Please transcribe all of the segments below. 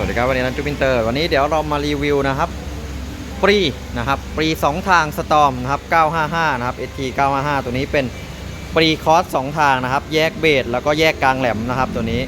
สวัสดีครับวันนี้นันจูปินเตอร์ วันนี้เดี๋ยวเรามารีวิวนะครับปรีนะครับปรี2ทางสตอมนะครับ 955 นะครับ ST 955 ตัวนี้เป็นปรีคอร์ส2ทางนะครับ แยกเบสแล้วก็แยกกลางแหลมนะครับ ตัวนี้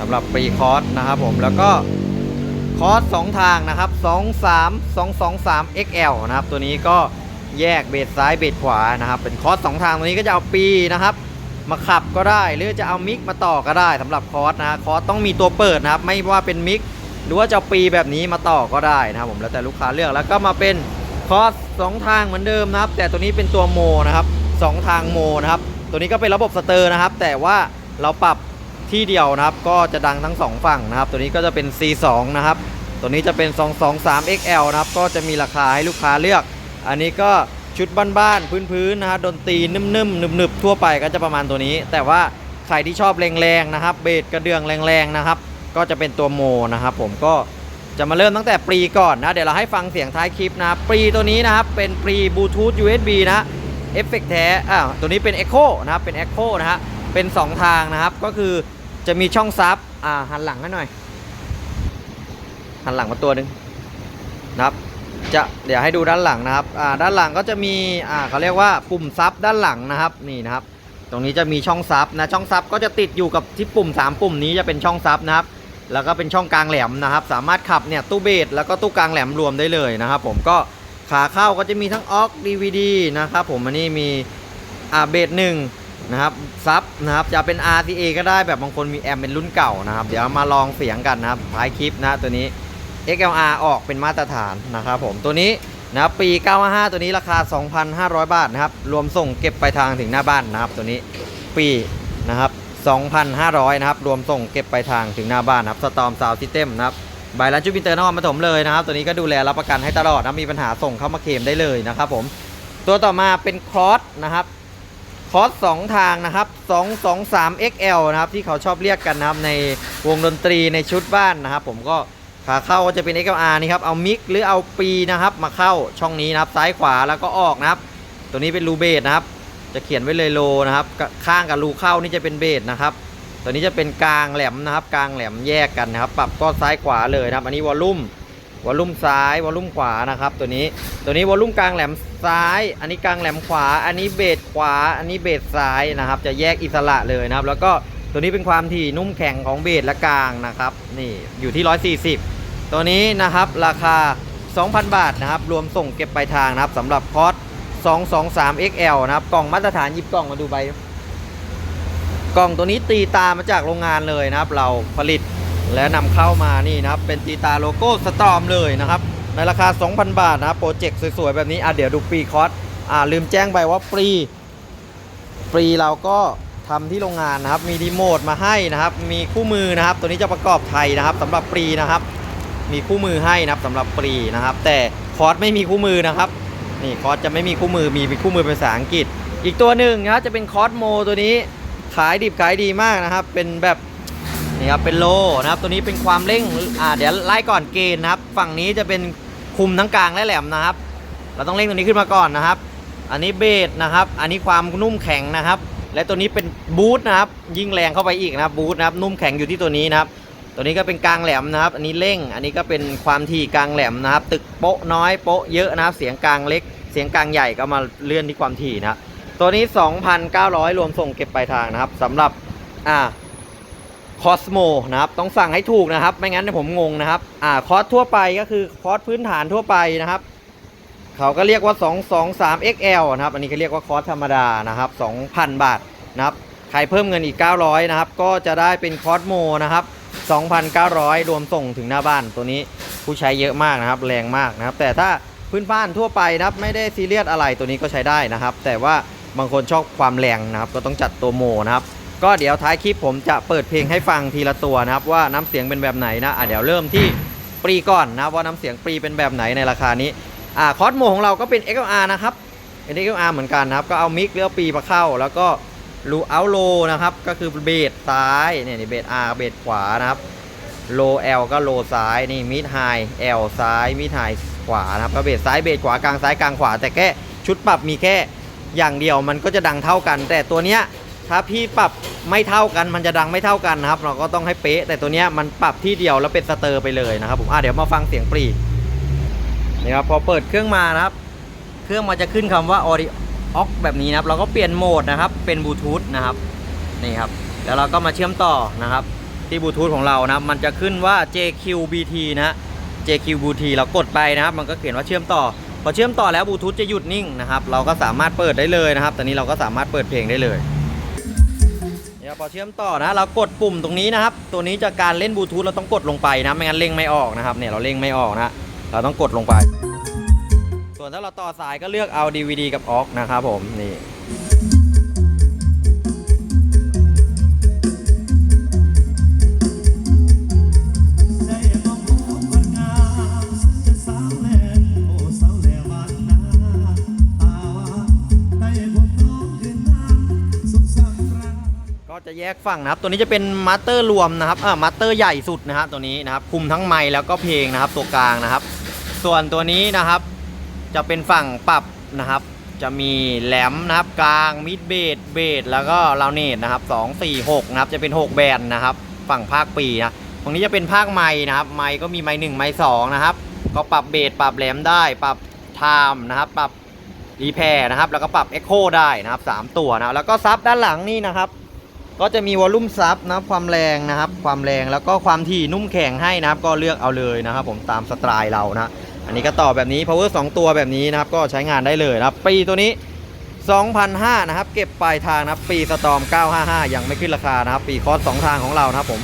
สำหรับปรีคอร์สนะครับผมแล้วก็คอร์ส2ทางนะครับ 23 223 XL นะครับ ตัวนี้ก็แยกเบสซ้ายเบสขวานะครับ เป็นคอร์ส2ทางตัวนี้ก็จะเอาปีนะครับมาขับก็ได้หรือจะเอามิกมาต่อก็ได้สำหรับคอร์สนะคอร์สต้องมีตัวเปิดนะครับ ไม่ว่าเป็นมิก หรือว่าจะเอาปีแบบนี้มาต่อก็ได้นะครับผมแล้วแต่ลูกค้าเลือกแล้วก็มาเป็นคอร์สสองทางเหมือนเดิมนะครับ แต่ตัวนี้เป็นตัวโมนะครับสองทางโมนะครับ ตัวนี้ก็เป็นระบบสเตอร์นะครับ แต่ว่าเราปรับที่เดียวนะครับ ก็จะดังทั้งสองฝั่งนะครับ ตัวนี้ก็จะเป็น C2 นะครับ ตัวนี้จะเป็น 223 XL นะครับ ก็จะมีราคาให้ลูกค้าเลือก อันนี้ก็ชุดบ้านๆพื้นๆนะฮะดนตรีนุ่มๆหนึบๆทั่วไปก็จะประมาณตัวนี้ แต่ว่าใครที่ชอบแรงๆนะครับ เบสกระเดื่องแรงๆนะครับ ก็จะเป็นตัวโมนะครับผมก็จะมาเริ่มตั้งแต่ปรีก่อนนะ เดี๋ยวเราให้ฟังเสียงท้ายคลิปนะ ปรีตัวนี้นะครับ เป็นปรีบลูทูธ USB นะเอฟเฟกแท้อ่าตัวนี้เป็น Echo นะครับ เป็น Echo นะฮะ เป็น 2 ทางนะครับ ก็คือจะมีช่องซับ อ่า หันหลังให้หน่อย หันหลังมาตัวหนึ่งนะครับ จะ เดี๋ยวให้ดูด้านหลังนะครับ อ่า ด้านหลังก็จะมี อ่าเขาเรียกว่าปุ่มซับด้านหลังนะครับ นี่นะครับ ตรงนี้จะมีช่องซับนะ ช่องซับก็จะติดอยู่กับที่ปุ่ม 3 ปุ่มนี้จะเป็นช่องซับนะครับ แล้วก็เป็นช่องกลางแหลมนะครับ สามารถขับเนี่ยตู้เบสแล้วก็ตู้กลางแหลมรวมได้เลยนะครับ ผมก็ขาเข้าก็จะมีทั้งออก DVD นะครับผมอันนี้มีอ่าเบสหนึ่งนะครับซับนะครับจะเป็น RCA ก็ได้แบบบางคนมีแอมเป็นรุ่นเก่านะครับ เดี๋ยวมาลองเสียงกันนะครับท้ายคลิปนะตัวนี้ XLR ออกเป็นมาตรฐานนะครับผมตัวนี้นะปี 955 ตัวนี้ราคา 2,500 บาทนะครับ รวมส่งเก็บไปทางถึงหน้าบ้านนะครับตัวนี้ปีนะครับ 2,500 นะครับ รวมส่งเก็บไปทางถึงหน้าบ้านนะครับสตอมซาวซิสเต็มนะครับใบร้านจูปินเตอร์นครปฐมเลยนะครับ ตัวนี้ก็ดูแลรับประกันให้ตลอดนะมีปัญหาส่งเข้ามาเคลมได้เลยนะครับผมตัวต่อมาเป็นครอสนะครับคอร์สสองทางนะครับ 223 XL นะครับ ที่เขาชอบเรียกกันนะครับในวงดนตรีในชุดบ้านนะครับ ผมก็ขาเข้าก็จะเป็น XLR นี่ครับ เอามิกหรือเอาปีนะครับ มาเข้าช่องนี้นะครับ ซ้ายขวาแล้วก็ออกนะครับ ตัวนี้เป็นรูเบสนะครับ จะเขียนไว้เลยโลนะครับข้างกับรูเข้านี่จะเป็นเบสนะครับ ตัวนี้จะเป็นกลางแหลมนะครับ กลางแหลมแยกกันนะครับ ปรับก็ซ้ายขวาเลยนะครับ อันนี้วอลลุ่มวอลลุ่มซ้ายวอลลุ่มขวานะครับ ตัวนี้ตัวนี้วอลลุ่มกลางแหลมซ้าย อันนี้กลางแหลมขวา อันนี้เบสขวา อันนี้เบสซ้ายนะครับ จะแยกอิสระเลยนะครับ แล้วก็ตัวนี้เป็นความถี่นุ่มแข็งของเบสและกลางนะครับ นี่อยู่ที่ 140 ตัวนี้นะครับราคา 2,000 บาทนะครับ รวมส่งเก็บปลายทางนะครับสำหรับคอร์ส 223 XL นะครับกล่องมาตรฐานยิบกล่องมาดูใบกล่องตัวนี้ตีตามาจากโรงงานเลยนะครับ เราผลิตและนำเข้ามานี่นะครับ เป็นตีตาโลโก้สตอมเลยนะครับ ในราคา 2,000 บาทนะครับโปรเจกต์สวยๆ แบบนี้อะเดี๋ยวดูฟรีคอร์สอ่าลืมแจ้งไปว่าฟรีฟรีเราก็ทำที่โรงงานนะครับ มีรีโมทมาให้นะครับ มีคู่มือนะครับ ตัวนี้จะประกอบไทยนะครับสำหรับฟรีนะครับ มีคู่มือให้นะครับสำหรับฟรีนะครับ แต่คอร์สไม่มีคู่มือนะครับ นี่คอร์สจะไม่มีคู่มือมีเป็นคู่มือเป็นภาษาอังกฤษ อีกตัวหนึ่งนะครับจะเป็นคอร์สโมตัวนี้ขายดิบขายดีมากนะครับ เป็นแบบนี่ครับเป็นโลนะครับ ตัวนี้เป็นความเร่งอ่าเดี๋ยวไล่ก่อนเกณฑ์นะครับ ฝั่งนี้จะเป็นคุมทั้งกลางและแหลมนะครับ เราต้องเร่งตัวนี้ขึ้นมาก่อนนะครับ อันนี้เบสนะครับ อันนี้ความนุ่มแข็งนะครับ และตัวนี้เป็นบูทนะครับ ยิ่งแรงเข้าไปอีกนะครับบูทนะครับนุ่มแข็งอยู่ที่ตัวนี้นะครับ ตัวนี้ก็เป็นกลางแหลมนะครับ อันนี้เร่ง อันนี้ก็เป็นความถี่กลางแหลมนะครับ ตึกโป๊ะน้อยโป๊ะเยอะนะครับ เสียงกลางเล็ก เสียงกลางใหญ่ก็มาเลื่อนที่ความถี่นะตัวนี้ 2,900 รวมส่งเก็บปลายทางนะครับสำหรับอ่าคอสโมนะครับ ต้องสั่งให้ถูกนะครับ ไม่งั้นผมงงนะครับอ่าคอสทั่วไปก็คือคอสพื้นฐานทั่วไปนะครับ เขาก็เรียกว่า 223 XL นะครับ อันนี้ก็เรียกว่าคอสธรรมดานะครับ 2,000 บาทนะครับ ใครเพิ่มเงินอีก 900 นะครับ ก็จะได้เป็นคอสโมนะครับ 2,900 รวมส่งถึงหน้าบ้านตัวนี้ผู้ใช้เยอะมากนะครับ แรงมากนะครับ แต่ถ้าพื้นบ้านทั่วไปนะครับ ไม่ได้ซีเรียสอะไรตัวนี้ก็ใช้ได้นะครับ แต่ว่าบางคนชอบความแรงนะครับ ก็ต้องจัดตัวโมนะครับ ก็เดี๋ยวท้ายคลิปผมจะเปิดเพลงให้ฟังทีละตัวนะครับ ว่าน้ำเสียงเป็นแบบไหนนะอะเดี๋ยวเริ่มที่ปรีก่อนนะว่าน้ำเสียงปรีเป็นแบบไหนในราคานี้อ่าคอสโมของเราก็เป็น XLR นะครับเป็น XLR เหมือนกันนะครับ ก็เอามิกหรือเอาปีมาเข้าแล้วก็ รูเอาโลนะครับ ก็คือเบสซ้ายเนี่ยนี่เบส R เบสขวานะครับโล L ก็โลซ้ายนี่มิดไฮ L ซ้ายมิดไฮขวานะครับก็เบสซ้ายเบสขวากลางซ้ายกลางขวา แต่แค่ชุดปรับมีแค่อย่างเดียวมันก็จะดังเท่ากัน แต่ตัวเนี้ยถ้าพี่ปรับไม่เท่ากันมันจะดังไม่เท่ากันนะครับ เราก็ต้องให้เป๊ะ แต่ตัวเนี้ยมันปรับที่เดียวแล้วเป็นสเตอร์ไปเลยนะครับผมอะเดี๋ยวมาฟังเสียงปรีนี่ครับพอเปิดเครื่องมานะครับ เครื่องมันจะขึ้นคำว่า audio ox แบบนี้นะครับเราก็เปลี่ยนโหมดนะครับเป็นบลูทูธนะครับนี่ครับแล้วเราก็มาเชื่อมต่อนะครับที่บลูทูธของเรานะครับมันจะขึ้นว่า JQBT นะ JQBT เรากดไปนะครับ มันก็เขียนว่าเชื่อมต่อพอเชื่อมต่อแล้วบลูทูธจะหยุดนิ่งนะครับเราก็สามารถเปิดได้เลยนะครับตอนนี้เราก็สามารถเปิดเพลงได้เลยเนี่ยพอเชื่อมต่อนะเรากดปุ่มตรงนี้นะครับ ตัวนี้จะการเล่นบลูทูธเราต้องกดลงไปนะไม่งั้นเร่งไม่ออกนะครับเนี่ยเราเร่งไม่ออกนะเราต้องกดลงไป วนถ้าเราต่อสายก็เลือกเอา DVD กับ AUX นะครับผมนี่ก็จะแยกฝั่งนะครับ ตัวนี้จะเป็นมาสเตอร์รวมนะครับอ่ามาสเตอร์ใหญ่สุดนะฮะตัวนี้นะครับ คุมทั้งไมค์แล้วก็เพลงนะครับ ตัวกลางนะครับ ส่วนตัวนี้นะครับ จะเป็นฝั่งปรับนะครับ จะมีแหลมนะครับกลางมิดเบสเบสแล้วก็ลาวเนตนะครับ2 4 6นะครับจะเป็น 6 แบนนะครับ ฝั่งภาคปีนะตรงนี้จะเป็นภาคไม้นะครับไม้ก็มีไม้หนึ่งไม้สองนะครับ ก็ปรับเบสปรับแหลมได้ ปรับไทม์นะครับ ปรับรีแพร์นะครับ แล้วก็ปรับเอ็กโคได้นะครับสามตัวนะแล้วก็ซับด้านหลังนี่นะครับก็จะมีวอลลุ่มซับนะครับความแรงนะครับ ความแรงแล้วก็ความถี่นุ่มแข็งให้นะครับ ก็เลือกเอาเลยนะครับ ผมตามสไตล์เรานะ อันนี้ก็ต่อแบบนี้ power 2 ตัวแบบนี้นะครับ ก็ใช้งานได้เลยนะครับปีตัวนี้2,500นะครับ เก็บปลายทางนะครับ ปีสตอม 955 ยังไม่ขึ้นราคานะครับ ปีคอร์ส2ทางของเรานะครับผม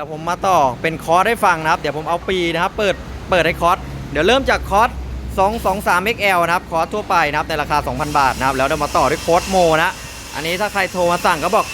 ดี๋ยวผมมาต่อเป็นคอร์สให้ฟังนะครับ เดี๋ยวผมเอาปีนะครับ เปิดเปิดให้คอร์สเดี๋ยวเริ่มจากคอร์ส223 XL นะครับ คอร์สทั่วไปนะครับในราคา 2,000 บาทนะครับ แล้วเดี๋ยวมาต่อด้วยโค้ดโมนะ อันนี้ถ้าใครโทรมาสั่งก็บอก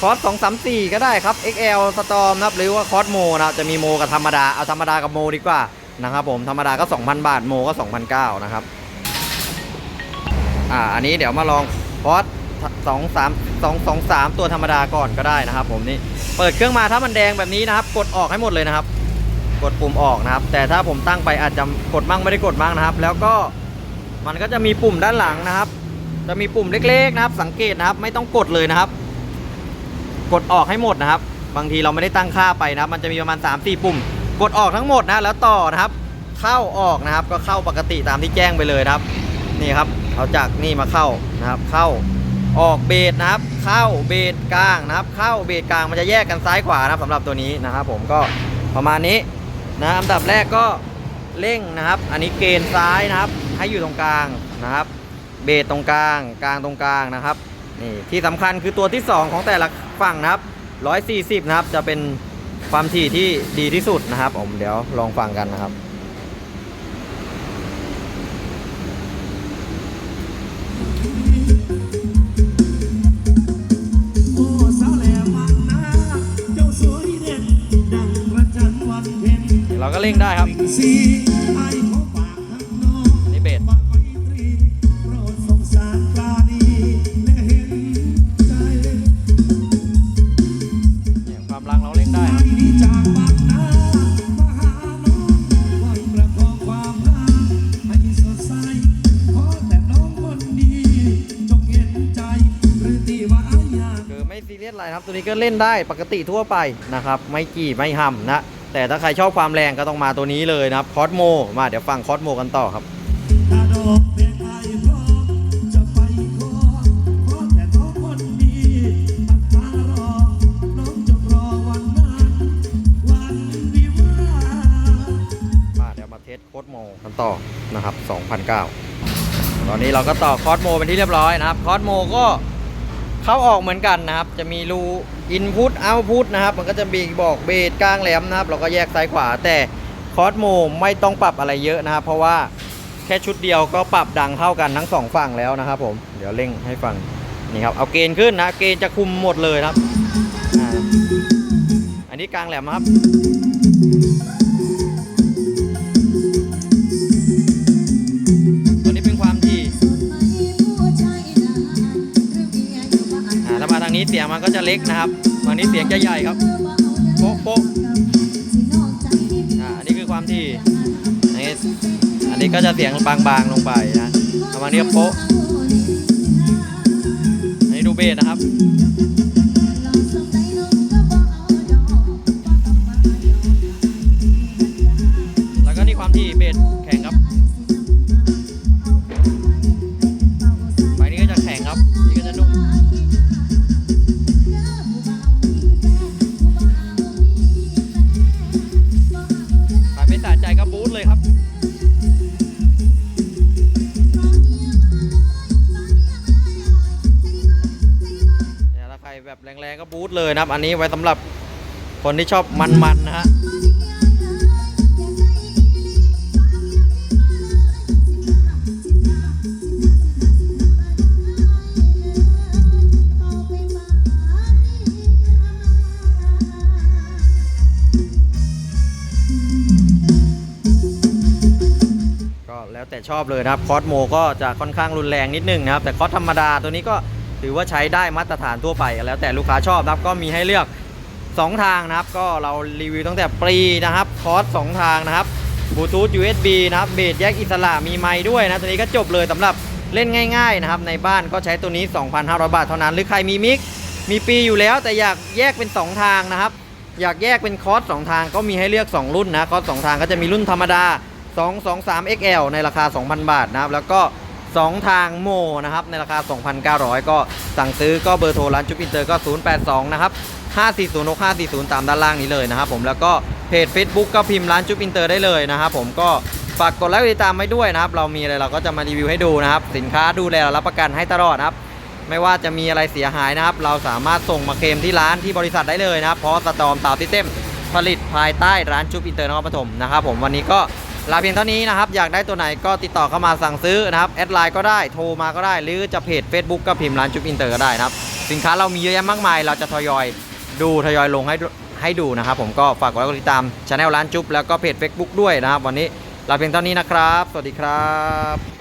คอร์ส234 ก็ได้ครับ XL สตอมนะครับ หรือว่าคอร์สโมนะจะมีโมกับธรรมดา เอาธรรมดากับโมดีกว่านะครับผม ธรรมดาก็ 2,000 บาท โมก็2,009นะครับ อ่า อันนี้เดี๋ยวมาลองคอร์สสองสามสองสองสามตัวธรรมดาก่อนก็ได้นะครับผมนี่ เปิดเครื่องมาถ้ามันแดงแบบนี้นะครับ กดออกให้หมดเลยนะครับ กดปุ่มออกนะครับ แต่ถ้าผมตั้งไปอาจจะกดมั่งไม่ได้กดมั่งนะครับ แล้วก็มันก็จะมีปุ่มด้านหลังนะครับ จะมีปุ่มเล็กๆนะครับ สังเกตนะครับ ไม่ต้องกดเลยนะครับ กดออกให้หมดนะครับ บางทีเราไม่ได้ตั้งค่าไปนะครับ มันจะมีประมาณ3 4ปุ่ม กดออกทั้งหมดนะแล้วต่อนะครับ เข้าออกนะครับ ก็เข้าปกติตามที่แจ้งไปเลยครับ นี่ครับเอาจากนี่มาเข้านะครับ เข้า ออกเบสนะครับ เข้าเบสกลางนะครับ เข้าเบสกลางมันจะแยกกันซ้ายขวานะครับสำหรับตัวนี้นะครับ ผมก็ประมาณนี้นะอันดับแรกก็เร่งนะครับ อันนี้เกณฑ์ซ้ายนะครับ ให้อยู่ตรงกลางนะครับ เบสตรงกลาง กลางตรงกลางนะครับนี่ที่สำคัญคือตัวที่ 2 ของแต่ละฝั่งนะครับ 140 นะครับ จะเป็นความถี่ที่ดีที่สุดนะครับ ผมเดี๋ยวลองฟังกันนะครับ ก็เร่งได้ครับนี่เบสฝากไมตรีโปรดเนี่ยความรังเราเร่งได้ไม่ซีเรียสอะไรครับ ตัวนี้ก็เล่นได้ปกติทั่วไปนะครับ ไม่กี่ไม่ห่ำนะ แต่ถ้าใครชอบความแรงก็ต้องมาตัวนี้เลยนะครับคอสโมมาเดี๋ยวฟังคอสโมกันต่อครับมาเดี๋ยวมาเทสโคดโมกันต่อนะครับ2,009 ตอนนี้เราก็ต่อคอสโมเป็นที่เรียบร้อยนะครับ คอสโมก็ เข้าออกเหมือนกันนะครับ จะมีรูอินพุตเอาพุตนะครับ มันก็จะมีบอกเบสกลางแหลมนะครับ เราก็แยกซ้ายขวา แต่คอสโมไม่ต้องปรับอะไรเยอะนะครับ เพราะว่าแค่ชุดเดียวก็ปรับดังเท่ากันทั้งสองฝั่งแล้วนะครับผม เดี๋ยวเร่งให้ฟัง นี่ครับ เอาเกณฑ์ขึ้นนะ เกณฑ์จะคุมหมดเลยครับ อันนี้กลางแหลมครับ นี้เสียงมันก็จะเล็กนะครับฝั่งนี้เสียงจะใหญ่ครับโป๊ะโป๊ะอ่าอันนี้คือความที่อันนี้อันนี้ก็จะเสียงบางๆลงไปนะประมาณนี้ครับโป๊ะอันนี้ดูเบสนะครับ เลยนะครับ อันนี้ไว้สำหรับคนที่ชอบมันๆนะฮะก็แล้วแต่ชอบเลยนะครับ คอสโมก็จะค่อนข้างรุนแรงนิดนึงนะครับ แต่คอสธรรมดาตัวนี้ก็ ถือว่าใช้ได้มาตรฐานทั่วไปแล้วแต่ลูกค้าชอบนะครับ ก็มีให้เลือก 2 ทางนะครับ ก็เรารีวิวตั้งแต่ปรีนะครับคอส2ทางนะครับบลูทูธ USB นะครับเบสแยกอิสระมีไมค์ด้วยนะตัวนี้ก็จบเลยสำหรับเล่นง่ายๆนะครับในบ้านก็ใช้ตัวนี้ 2,500 บาทเท่านั้น หรือใครมีมิกมีปีอยู่แล้ว แต่อยากแยกเป็น 2 ทางนะครับ อยากแยกเป็นคอร์ส2ทางก็มีให้เลือก 2 รุ่นนะคอร์ส2ทางก็จะมีรุ่นธรรมดา 223 XL ในราคา 2,000 บาทนะครับแล้วก็ 2 ทางโมนะครับในราคา 2,900 ก็สั่งซื้อก็เบอร์โทรร้านจุ๊บอินเตอร์ก็ 082 นะครับ 540 540 ตามด้านล่างนี้เลยนะครับผมแล้วก็เพจ Facebook ก็พิมพ์ร้านจุ๊บอินเตอร์ได้เลยนะครับผมก็ฝากกดไลค์ติดตามไว้ด้วยนะครับ เรามีอะไรเราก็จะมารีวิวให้ดูนะครับ สินค้าดูแลรับประกันให้ตลอดนะครับ ไม่ว่าจะมีอะไรเสียหายนะครับ เราสามารถส่งมาเคลมที่ร้านที่บริษัทได้เลยนะครับ เพราะสตอมตาวติเต็มผลิตภายใต้ร้านจุ๊บอินเตอร์นครปฐมนะครับผมวันนี้ก็ ลาเพียงเท่านี้นะครับ อยากได้ตัวไหนก็ติดต่อเข้ามาสั่งซื้อนะครับ แอดไลน์ก็ได้ โทรมาก็ได้ หรือจะเพจ Facebook ก็พิมพ์ร้านจุ๊บอินเตอร์ก็ได้นะครับ สินค้าเรามีเยอะแยะมากมาย เราจะทยอยดูทยอยลงให้ให้ดูนะครับ ผมก็ฝากกดไลค์กดติดตามช anel ร้านจุ๊บแล้วก็เพจ Facebook ด้วยนะครับ วันนี้ลาเพียงเท่านี้นะครับ สวัสดีครับ